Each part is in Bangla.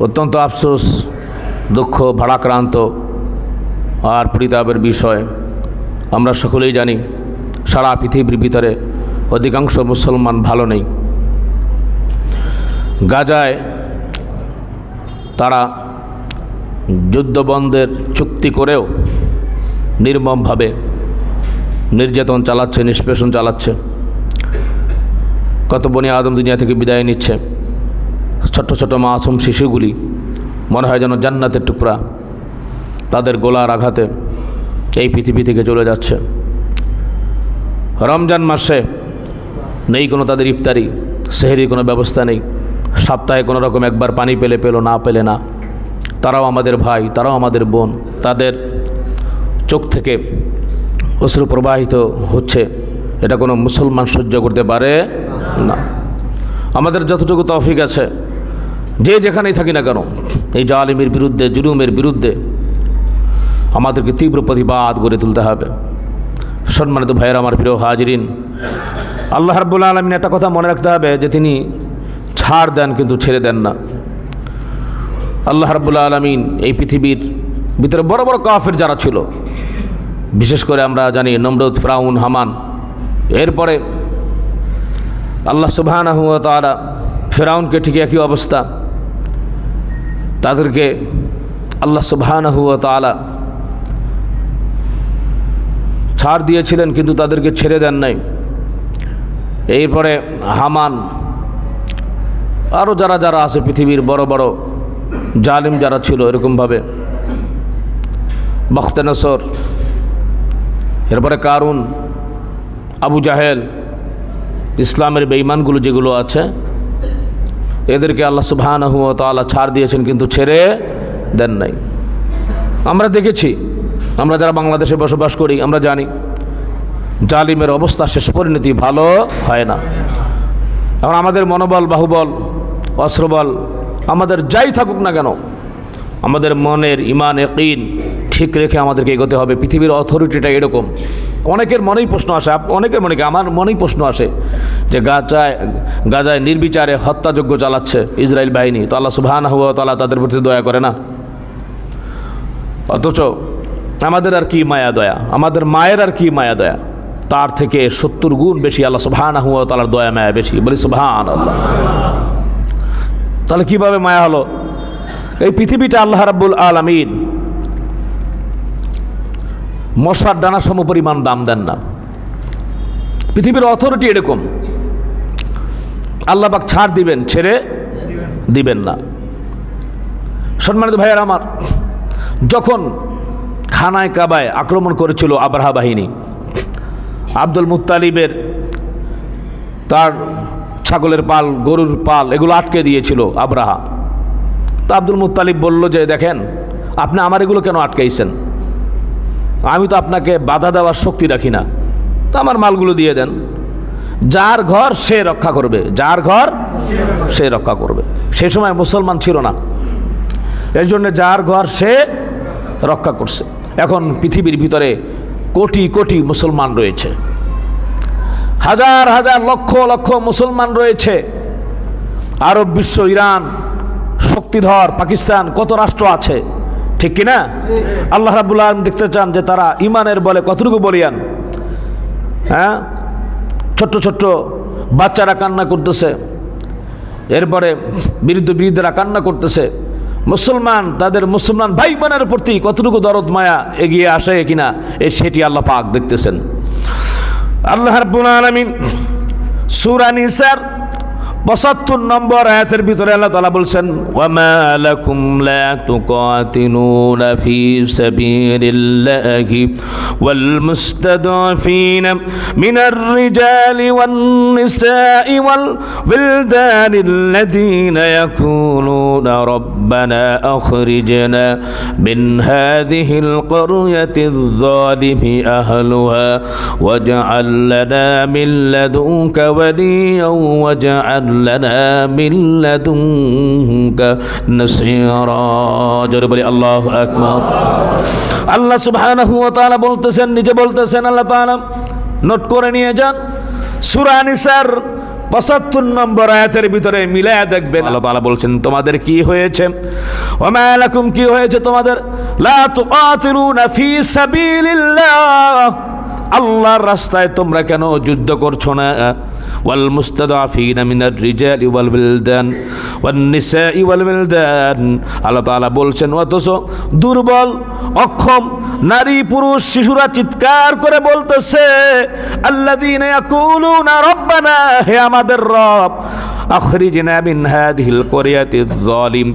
অত্যন্ত আফসোস, দুঃখ ভাড়াক্রান্ত আর পরিতাপের বিষয়। আমরা সকলেই জানি, সারা পৃথিবীর ভিতরে অধিকাংশ মুসলমান ভালো নেই। গাজায় তারা যুদ্ধবন্ধের চুক্তি করেও নির্মমভাবে নির্যাতন চালাচ্ছে, নিষ্পেষণ চালাচ্ছে। কত বনি আদম দুনিয়া থেকে বিদায় নিচ্ছে। ছোট্ট ছোট মাসুম শিশুগুলি মনে হয় যেন জান্নাতের টুকরা। তাদের গোলার আঘাতে এই পৃথিবী থেকে চলে যাচ্ছে। রমজান মাসে নেই কোনো তাদের ইফতারি, সেহেরির কোনো ব্যবস্থা নেই। সপ্তাহে কোনো রকম একবার পানি পেলে পেল, না পেলে না। তারাও আমাদের ভাই, তারাও আমাদের বোন। তাদের চোখ থেকে অশ্রু প্রবাহিত হচ্ছে। এটা কোনো মুসলমান সহ্য করতে পারে না। আমাদের যতটুকু তফিক আছে যে যেখানেই থাকি না কেন, এই জালিমের বিরুদ্ধে, জুলুমের বিরুদ্ধে আমাদেরকে তীব্র প্রতিবাদ গড়ে তুলতে হবে। সম্মানিত ভাইয়ের, আমার প্রিয় হাজরিন, আল্লাহ রাব্বুল আলমিন একটা কথা মনে রাখতে হবে যে তিনি ছাড় দেন কিন্তু ছেড়ে দেন না। আল্লাহ রাব্বুল আলমিন এই পৃথিবীর ভিতরে বড় বড় কাফের যারা ছিল, বিশেষ করে আমরা জানি নমরুদ, ফ্রাউন, হামান, এরপরে আল্লাহ তাআলা ফেরাউনকে ঠিক একই অবস্থা তাদেরকে আল্লাহ সুবহানাহু ওয়া তাআলা ছাড় দিয়েছিলেন, কিন্তু তাদেরকে ছেড়ে দেন নাই। এরপরে হামান আরও যারা যারা আছে পৃথিবীর বড় বড় জালিম যারা ছিল এরকমভাবে, বখতেনসর, এরপরে কারুন, আবু জাহেল, ইসলামের বেঈমানগুলো যেগুলো আছে এদেরকে আল্লাহ সুবহানাহু ওয়া তাআলা ছাড় দিয়েছেন কিন্তু ছেড়ে দেন নাই। আমরা দেখেছি, আমরা যারা বাংলাদেশে বসবাস করি, আমরা জানি জালিমের অবস্থা শেষ পরিণতি ভালো হয় না। এখন আমাদের মনোবল, বাহুবল, অস্ত্রবল আমাদের যাই থাকুক না কেন, আমাদের মনের ইমান একিন ঠিক রেখে আমাদেরকে এগোতে হবে। পৃথিবীর অথরিটিটা এরকম। অনেকের মনেই প্রশ্ন আসে অনেকের মনে আমার মনেই প্রশ্ন আসে যে গাজায় গাজায় নির্বিচারে হত্যাযজ্ঞ চালাচ্ছে ইসরায়েল বাহিনী। তো আল্লাহ সুবহান হুয়া তালা তাদের প্রতি দয়া করে না? অথচ আমাদের আর কি মায়া দয়া? আমাদের মায়ের আর কি মায়া দয়া? তার থেকে সত্তর গুণ বেশি আল্লাহ সুবহান হুয়া তালার দয়া, মায়া বেশি। বলি সুবহান আল্লাহ তাহলে কীভাবে মায়া হলো? এই পৃথিবীটা আল্লাহ রাব্বুল আলামিন মশার ডানা সম পরিমাণ দাম দেন না। পৃথিবীর অথরিটি এরকম। আল্লাহ পাক ছাড় দিবেন, ছেড়ে দিবেন না। সম্মানিত ভাইয়ার আমার, যখন খানায় কাবায় আক্রমণ করেছিল আবরাহা বাহিনী, আব্দুল মুত্তালিবের তার ছাগলের পাল, গরুর পাল, এগুলো আটকে দিয়েছিল আবরাহা। তা আব্দুল মুত্তালিব বলল যে, দেখেন, আপনি আমার এগুলো কেন আটকাইছেন? আমি তো আপনাকে বাধা দেওয়ার শক্তি রাখি না। তা আমার মালগুলো দিয়ে দেন। যার ঘর সে রক্ষা করবে। যার ঘর সে রক্ষা করবে। সে সময় মুসলমান ছিল না। এর জন্য যার ঘর সে রক্ষা করছে। এখন পৃথিবীর ভিতরে কোটি কোটি মুসলমান রয়েছে। হাজার হাজার লক্ষ লক্ষ মুসলমান রয়েছে। আরব বিশ্ব, ইরান, শক্তিধর, পাকিস্তান, কত রাষ্ট্র আছে? ঠিক কি না আল্লাহ রাবুল আলম দেখতে চান যে তারা ইমানের বলে কতটুকু বলিয়ান। হ্যাঁ? ছোট্ট ছোট্ট বাচ্চারা কান্না করতেছে। এরপরে বিরুদ্ধ বিরুদ্ধেরা কান্না করতেছে। মুসলমান, তাদের মুসলমান ভাই বোনের প্রতি কতটুকু দরদ, মায়া এগিয়ে আসে কিনা এই সেটি আল্লাহ পাক দেখতেছেন। আল্লাহ রাব্বুল আলামিন সূরা নিসার 75 নম্বর আয়াতের ভিতরে আল্লাহ তাআলা বলছেন ওয়ামা লাকুম লা তুকাতিলুনা ফি সাবিলিল্লাহি ওয়াল মুস্তাদফিন মিনার রিজালি ওয়ান নিসাই ওয়াল wilدان الذين يقولون ربنا أخرجنا من هذه القرية الظالم أهلها واجعل لنا من لدنك وليا واجعل لنا من لدنك نصيرا جرب لي الله أكبر আল্লাহ সুবহানাহু ওয়া তাআলা বলতেছেন নিজে বলতেছেন আল্লাহ তাআলা নোট করে নিয়ে যান সূরা নিসার পঁচাত্তর নম্বর আয়াতের ভিতরে মিলায়া দেখবেন আল্লাহ তাআলা বলছেন তোমাদের কি হয়েছে ওমা লাকুম কি হয়েছে তোমাদের লা তুকাতিলুনা ফি সাবিলিল্লাহ আল্লাহর রাস্তায় তোমরা কেন যুদ্ধ করছ না? ওয়াল মুস্তাদাফিনা মিনার রিজাল ওয়াল বিলদান, ওয়ান নিসাই ওয়াল বিলদান। আল্লাহ তাআলা বলছেন, অথচ দুর্বল, অক্ষম, নারী, পুরুষ, শিশুরা চিৎকার করে বলতেছে, আল্লাযীনা ইয়াকুলুনা রব্বানা হে আমাদের রব, আখরিজনা মিন হাদিহিল করিয়াতি যালিম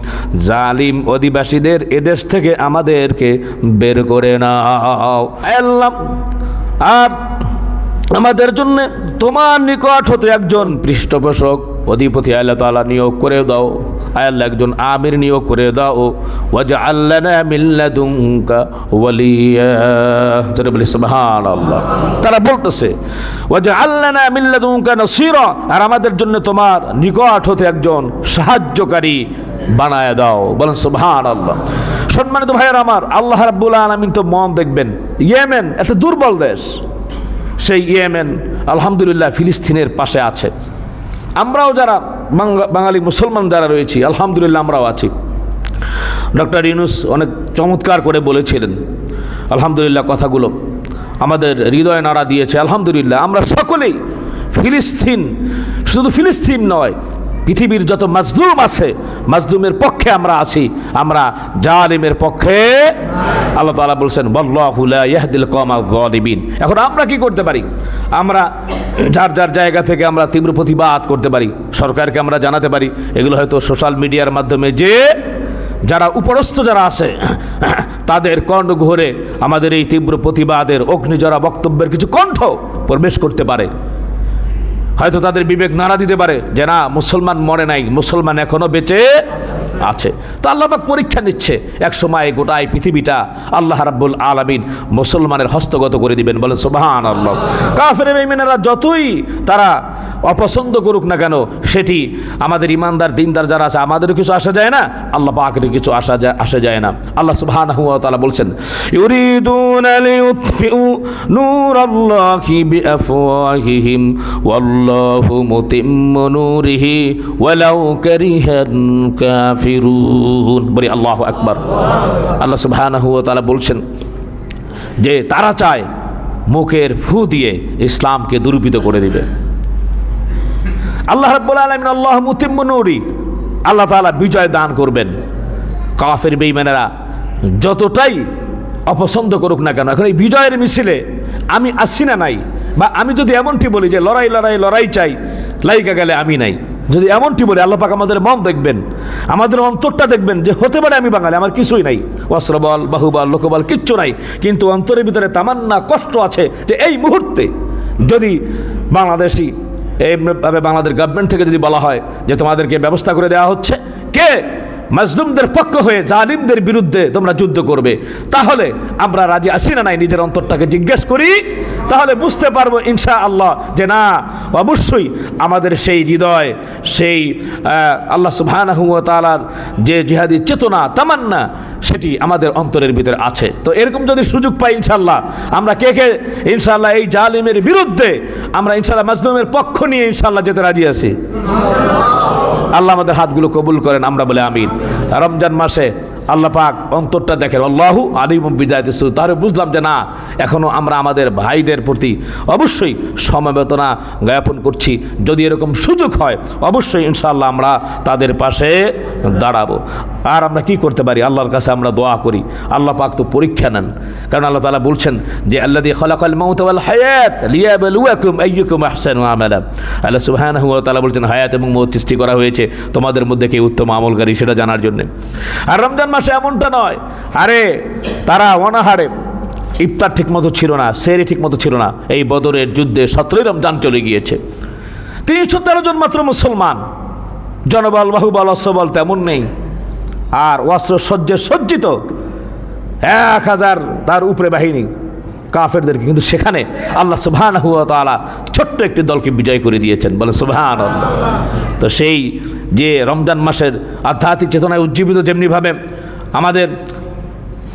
জালিম অধিবাসীদের এদেশ থেকে আমাদেরকে বের করে নাও। আল্লাহ আর আমাদের জন্য তোমার নিকট হতে একজন পৃষ্ঠপোষক। অধিপতি আল্লাহ তালা নিয়োগ করে দাও। আল্লাহ, একজন আমির নিয়োগ করে দাও। ওয়াজা আল্লাহ বলি সুবহান আল্লাহ তারা বলতেছে ওয়াজা আল্লাহ মিল্লাদুঙ্কা নসিরা। আর আমাদের জন্য তোমার নিকট হতে একজন সাহায্যকারী বানায় দাও। বলেন সুবহান আল্লাহ সম্মানিত ভাইয়ের আমার, আল্লাহ রাব্বুল আলামিন তো মন দেখবেন। ইয়েমেন একটা দুর্বল দেশ। সেই ইয়েমেন আলহামদুলিল্লাহ ফিলিস্তিনের পাশে আছে। আমরাও যারা বাঙালি মুসলমান যারা রয়েছি, আলহামদুলিল্লাহ আমরাও আছি। ডক্টর ইউনুস অনেক চমৎকার করে বলেছিলেন, আলহামদুলিল্লাহ কথাগুলো আমাদের হৃদয় নাড়া দিয়েছে, আলহামদুলিল্লাহ আমরা সকলেই ফিলিস্তিন, শুধু ফিলিস্তিন নয়, পৃথিবীর যত মাজলুম আছে, মাজলুমের পক্ষে আমরা আছি, আমরা জালিমের পক্ষে আল্লাহ তাআলা বলছেন বল্লাহুলা ইয়াহদিল কমা জালিমিন এখন আমরা কি করতে পারি? আমরা যার যার জায়গা থেকে আমরা তীব্র প্রতিবাদ করতে পারি, সরকারকে আমরা জানাতে পারি, এগুলো হয়তো সোশ্যাল মিডিয়ার মাধ্যমে যে যারা উপরস্থ যারা আছে, তাদের কণ্ঠ ঘরে আমাদের এই তীব্র প্রতিবাদের অগ্নিজরা বক্তব্যের কিছু কণ্ঠ প্রবেশ করতে পারে। হয়তো তাদের বিবেক নাড়া দিতে পারে যে না, মুসলমান মরে নাই, মুসলমান এখনও বেঁচে আছে। তো আল্লাহবাক পরীক্ষা নিচ্ছে, এক সময় গোটায় পৃথিবীটা আল্লাহ রাব্বুল আলমিন মুসলমানের হস্তগত করে দিবেন বলে সুবহান আল্লাহ কাফের মেমিনেরা যতই তারা অপছন্দ করুক না কেন, সেটি আমাদের ইমানদার, দিনদার যারা আছে, আমাদেরও কিছু আসা যায় না, আল্লাহ পাকের কিছু আসা যায় আসা যায় না। আল্লাহ সুবহানাহু ওয়া তাআলা বলছেন, ইউরিদুনা লিউতফিউ নূরাল্লাহি বিআফওয়াহিহিম, ওয়াল্লাহু মুতিম্মু নূরিহি ওয়ালাউ কারিহাল কাফিরুন। বলি আল্লাহু আকবার। আল্লাহ সুবহানাহু ওয়া তাআলা বলছেন যে তারা চায় মুখের ফু দিয়ে ইসলামকে দুরূপিত করে দিবে। আল্লাহ রাব্বুল আলামিন আল্লাহ মুতিম্মু নূরি। আল্লাহ তাআলা বিজয় দান করবেন। কাফের বেঈমানেরা যতটাই অপছন্দ করুক না কেন, এখন এই বিজয়ের মিছিলে আমি আসি না নাই, বা আমি যদি এমনটি বলি যে লড়াই লড়াই লড়াই চাই, লাইকা গেলে আমি নাই। যদি এমনটি বলি, আল্লাহ পাক আমাদের মন দেখবেন, আমাদের অন্তরটা দেখবেন যে হতে পারে আমি বাঙালি, আমার কিছুই নাই। অস্ত্রবল বাহুবল লোকবল কিচ্ছু নাই। কিন্তু অন্তরের ভিতরে তামান্না, কষ্ট আছে যে এই মুহূর্তে যদি বাংলাদেশি এইভাবে বাংলাদেশ গভর্নমেন্ট থেকে যদি বলা হয় যে তোমাদেরকে ব্যবস্থা করে দেওয়া হচ্ছে কে? মাজলুমদের পক্ষ হয়ে জালিমদের বিরুদ্ধে তোমরা যুদ্ধ করবে। তাহলে আমরা রাজি আসি না নাই নিজের অন্তরটাকে জিজ্ঞেস করি? তাহলে বুঝতে পারব ইনশা আল্লাহ যে না, অবশ্যই আমাদের সেই হৃদয়, সেই আল্লাহ সুবহানাহু ওয়া তাআলার যে জিহাদি চেতনা, তামান্না, সেটি আমাদের অন্তরের ভিতরে আছে। তো এরকম যদি সুযোগ পাই ইনশাল্লাহ আমরা কে কে? ইনশাল্লাহ এই জালিমের বিরুদ্ধে আমরা ইনশাল্লাহ মাজলুমের পক্ষ নিয়ে ইনশাল্লাহ যেতে রাজি আছি। আল্লাহ আমাদের হাতগুলো কবুল করেন আমরা বলে আমিন। রমজান মাসে আল্লাহ পাক অন্তরটা দেখেন। আল্লাহু আলিম বিদায় তাহলে বুঝলাম যে না এখনও আমরা আমাদের ভাইদের প্রতি অবশ্যই সমবেদনা জ্ঞাপন করছি। যদি এরকম সুযোগ হয়, অবশ্যই ইনশাআল্লাহ আমরা তাদের পাশে দাঁড়াবো। আর আমরা কি করতে পারি? আল্লাহর কাছে আমরা দোয়া করি। আল্লাহ পাক তো পরীক্ষা নেন। কারণ আল্লাহ তালা বলছেন যে আল্লাহ দিয়ে খলাকাল মাউত ওয়াল হায়াত লিয়াবলুয়াকুম আইয়ুকুম আহসানু আমালা। আল্লাহ সুবহানাহু ওয়া তাআলা বলছেন, হায়াত এবং মৌত সৃষ্টি করা হয়েছে তোমাদের মধ্যে কে উত্তম আমলকারী, সেটা জানার জন্য। আর রমজান মাসে এমনটা নয়। আরে, তারা অনাহারে। ইফতার ঠিকমতো ছিল না সেরি ঠিকমতো ছিল না। এই বদরের যুদ্ধে সতেরোই রমজান চলে গিয়েছে। তিনশো তেরো জন মাত্র মুসলমান। জনবল, বাহুবল, অস্ত্রবল তেমন নেই। আর অস্ত্র সজ্জে সজ্জিত। এক হাজার তার উপরে বাহিনী। কাফেরদেরকে। কিন্তু সেখানে আল্লাহ সুবহান হুয়া তালা ছোট্ট একটি দলকে বিজয় করে দিয়েছেন। বলে সুবহান তো সেই যে রমজান মাসের আধ্যাত্মিক চেতনায় উজ্জীবিত যেমনিভাবে আমাদের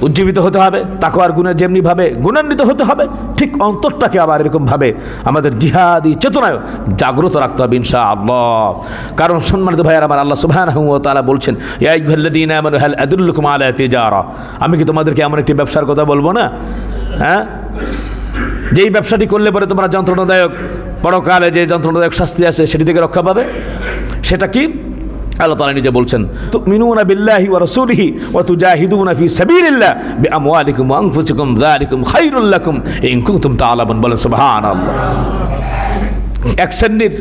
উজ্জীবিত হতে হবে তাকে আর গুণে যেমনিভাবে গুণান্বিত হতে হবে, ঠিক অন্তরটাকে আবার এরকমভাবে আমাদের জিহাদি চেতনায় জাগ্রত রাখতে হবে ইনশা আল্লাহ কারণ সম্মানিত ভাইয়ার, আমার আল্লাহ সুবহান তালা বলছেন আমি কি তোমাদেরকে এমন একটি ব্যবসার কথা বলব না? হ্যাঁ? যেই ব্যবসাটি করলে পরে তোমরা যন্ত্রণাদায়ক, পরকালে যে যন্ত্রণাদায়ক শাস্তি আছে সেটি থেকে রক্ষা পাবে। সেটা কি? আল্লাহ তালা নিজে বলছেন তো মিনুনা বিল্লাহি ওয়া রাসূলিহি ওয়া তুজাহিদুনা ফি সাবিলিল্লাহ বিআমওয়ালিকুম ওয়া আনফুসিকুম, যালিকুম খায়রুল লাকুম ইন কুনতুম তা'লামুন বলেন, সুবহানাল্লাহ। এক শ্রেণির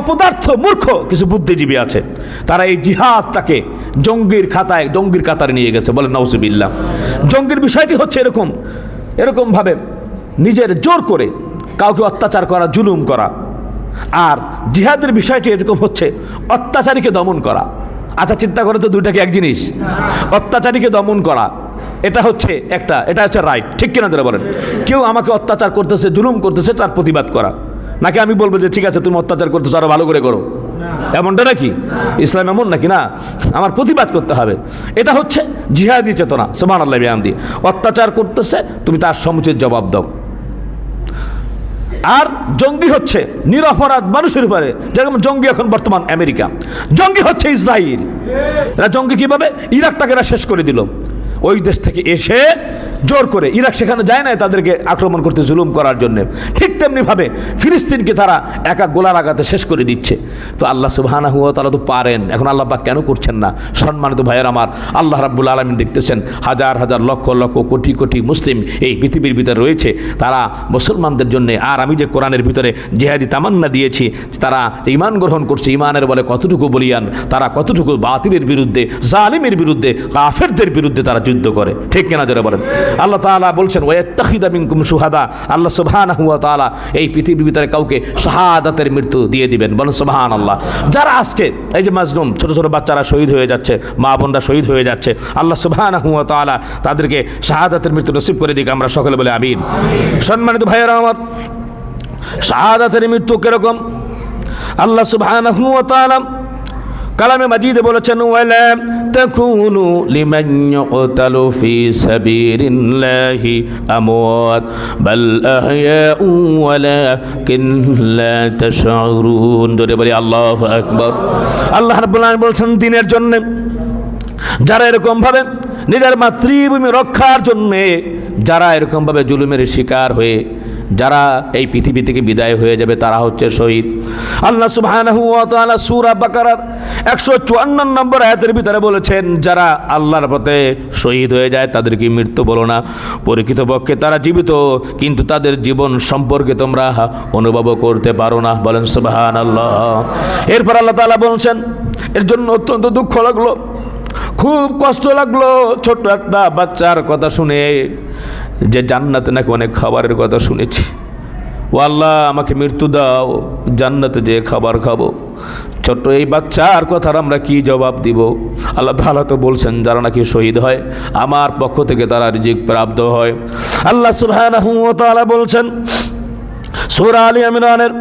অপদার্থ মূর্খ কিছু বুদ্ধিজীবী আছে, তারা এই জিহাদটাকে জঙ্গির খাতায়, জঙ্গির কাতারে নিয়ে গেছে। বলেন নওসিবিল্লাহ জঙ্গির বিষয়টি হচ্ছে এরকম, এরকমভাবে নিজের জোর করে কাউকে অত্যাচার করা, জুলুম করা। আর জিহাদের বিষয়টি এরকম হচ্ছে, অত্যাচারীকে দমন করা। আচ্ছা চিন্তা করে তো দুইটাকে এক জিনিস? অত্যাচারীকে দমন করা। এটা হচ্ছে একটা, এটা হচ্ছে রাইট ঠিক কিনা ধরে বলেন? কেউ আমাকে অত্যাচার করতেছে, জুলুম করতেছে, তার প্রতিবাদ করা। নাকি আমি বলব যে, ঠিক আছে, তুমি অত্যাচার করতেছো, আরও ভালো করে করো? এমনটা নাকি? ইসলাম এমন নাকি? না, আমার প্রতিবাদ করতে হবে। এটা হচ্ছে জিহাদি চেতনা সোমান আল্লাহ বিহামদি। অত্যাচার করতেছে, তুমি তার সমুচিত জবাব দাও। আর জঙ্গি হচ্ছে নিরপরাধ মানুষের উপরে। যেরকম জঙ্গি এখন বর্তমান আমেরিকা। জঙ্গি হচ্ছে ইসরায়েল এরা জঙ্গি কীভাবে? ইরাকটাকে এরা শেষ করে দিল। ওই দেশ থেকে এসে জোর করে। ইরাক সেখানে যায় না তাদেরকে আক্রমণ করতে, জুলুম করার জন্য। ঠিক তেমনিভাবে ফিলিস্তিনকে তারা একা গোলার আঘাতে শেষ করে দিচ্ছে। তো আল্লাহ সুবাহানা হুয়া তারা তো পারেন। এখন আল্লাহ পাক কেন করছেন না? সম্মানিত ভাইয়ের আমার, আল্লাহ রাব্বুল আলমিন দেখতেছেন, হাজার হাজার লক্ষ লক্ষ, কোটি কোটি মুসলিম এই পৃথিবীর ভিতরে রয়েছে। তারা মুসলমানদের জন্য, আর আমি যে কোরআনের ভিতরে জেহাদি তামান্না দিয়েছি, তারা ইমান গ্রহণ করছে ইমানের বলে কতটুকু বলিয়ান, তারা কতটুকু বাতিলের বিরুদ্ধে, জালিমের বিরুদ্ধে, কাফেরদের বিরুদ্ধে তারা যুদ্ধ করে। ঠিক কিনা জোরে বলেন? আল্লাহ তাআলা বলছেন ওয়াত্তাখিদা মিনকুম সুহাদা আল্লাহ সুবহানাহু ওয়া তাআলা এই পৃথিবীর ভিতরে কাউকে শাহাদাতের মৃত্যু দিয়ে দিবেন। বলো সোহান আল্লাহ যারা আজকে এই যে মাজলুম ছোট ছোট বাচ্চারা শহীদ হয়ে যাচ্ছে, মা বোনরা শহীদ হয়ে যাচ্ছে, আল্লাহ সোহান আলা তাআলা তাদেরকে শাহাদাতের মৃত্যু নসিব করে দিকে, আমরা সকলে বলে আমিন। সম্মানিত ভাইয়েরা আমার, শাহাদাতের মৃত্যু কীরকম? আল্লাহ সুবহানাহু ওয়া তাআলা কালামে মাজিদে বলেছেন ওয়ালা আল্লাহু বলছেন দিনের জন্য যারা এরকম ভাবে নিজের মাতৃভূমি রক্ষার জন্যে যারা এরকমভাবে জুলুমের শিকার হয়ে যারা এই পৃথিবী থেকে বিদায় হয়ে যাবে তারা হচ্ছে শহীদ আল্লাহ তাআলা সূরা বাকারার 154 নম্বর আয়াতের ভিতরে বলেছেন, যারা আল্লাহর পথে শহীদ হয়ে যায় তাদেরকে মৃত্যু বলো না। পরিকৃতপক্ষে তারা জীবিত, কিন্তু তাদের জীবন সম্পর্কে তোমরা অনুভব করতে পারো না। বলেন, সুবহানাল্লাহ। এরপর আল্লাহ তাআলা বলছেন, এর জন্য অত্যন্ত দুঃখ লাগল, খুব কষ্ট লাগল ছোট্ট একটা বাচ্চার কথা শুনে, যে জান্নাতে নাকি অনেক খাবারের কথা শুনেছি। ও আল্লাহ, আমাকে মৃত্যু দাও, জান্নাতে যে খাবার খাব। ছোট্ট এই বাচ্চার কথার আমরা কি জবাব দিব? আল্লাহ তাআলা তো বলছেন, যারা নাকি শহীদ হয়, আমার পক্ষ থেকে তারা রিজিক প্রাপ্ত হয়। আল্লাহ সুলহান বলছেন সূরা আলী ইমরানের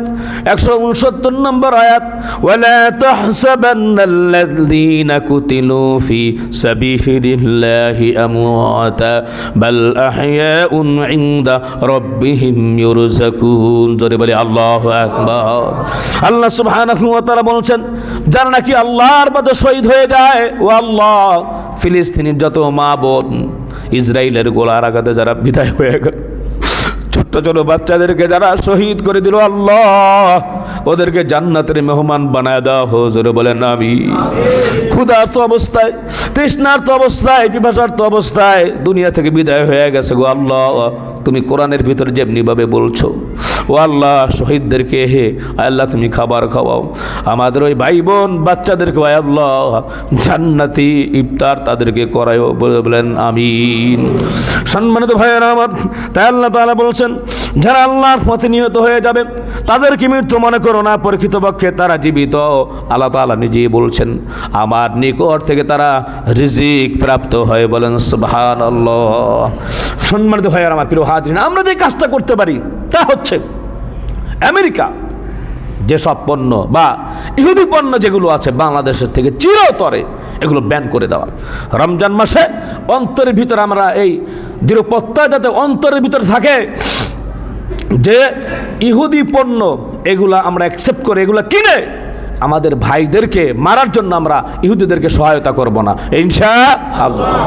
169 নম্বর আয়াত, ওয়ালা তাহসাবান্নাল্লাযীনা কুতিলু ফি সাবিলিল্লাহি আমওয়াতা, বাল আহইয়াউন ইনদা রাব্বিহিম ইউরযাকুন জোরে বলি, আল্লাহু আকবার। আল্লাহ সুবহানাহু ওয়া বলছেন, যারা নাকি আল্লাহর পথে শহীদ হয়ে যায়, ও আল্লাহ, ফিলিস্তিনের যত মা বোন ইসরায়েলের গোলার আঘাতে যারা বিদায় হয়ে গেল। ছোট্ট ছোট বাচ্চাদেরকে যারা শহীদ করে দিল আল্লাহ, ওদেরকে জান্নাতের মেহমান বানায় দেওয়া হজরে বলেন আমি ক্ষুধার্ত অবস্থায়, তৃষ্ণার্ত অবস্থায় পিপাসার্থ অবস্থায় দুনিয়া থেকে বিদায় হয়ে গেছে গো আল্লাহ। তুমি কোরআনের ভিতরে যেমনিভাবে বলছো। ও আল্লাহ, শহীদদেরকে হে আল্লাহ, তুমি খাবার খাওয়াও। আমাদের ওই ভাই বোন বাচ্চাদেরকে ভাই আল্লাহ, জান্নাতি ইফতার তাদেরকে করায়ও বলে বলেন আমিন। সম্মানিত ভাইয়েরা আমার, তাই আল্লাহ তাআলা বলছেন, যারা আল্লাহর পথে নিহত হয়ে যাবে, তাদেরকে মৃত্যু মনে করো না পরীক্ষিতপক্ষে তারা জীবিত। আল্লাহ তাআলা নিজেই বলছেন, আমার নিকট থেকে তারা রিজিক প্রাপ্ত হয় বলেন, সুবহানাল্লাহ। সম্মানিত ভাইয়েরা আমার প্রিয় হাজরিন আমরা যে কাজটা করতে পারি, তা হচ্ছে আমেরিকা, যেসব পণ্য বা ইহুদি পণ্য যেগুলো আছে বাংলাদেশের থেকে চিরতরে এগুলো ব্যান করে দেওয়া। রমজান মাসে অন্তরের ভিতরে আমরা এই দৃঢ়প্রত্যয় যাতে অন্তরের ভিতরে থাকে, যে ইহুদি পণ্য এগুলা আমরা অ্যাকসেপ্ট করে, এগুলো কিনে আমাদের ভাইদেরকে মারার জন্য আমরা ইহুদিদেরকে সহায়তা করব না। ইনশা আল্লাহ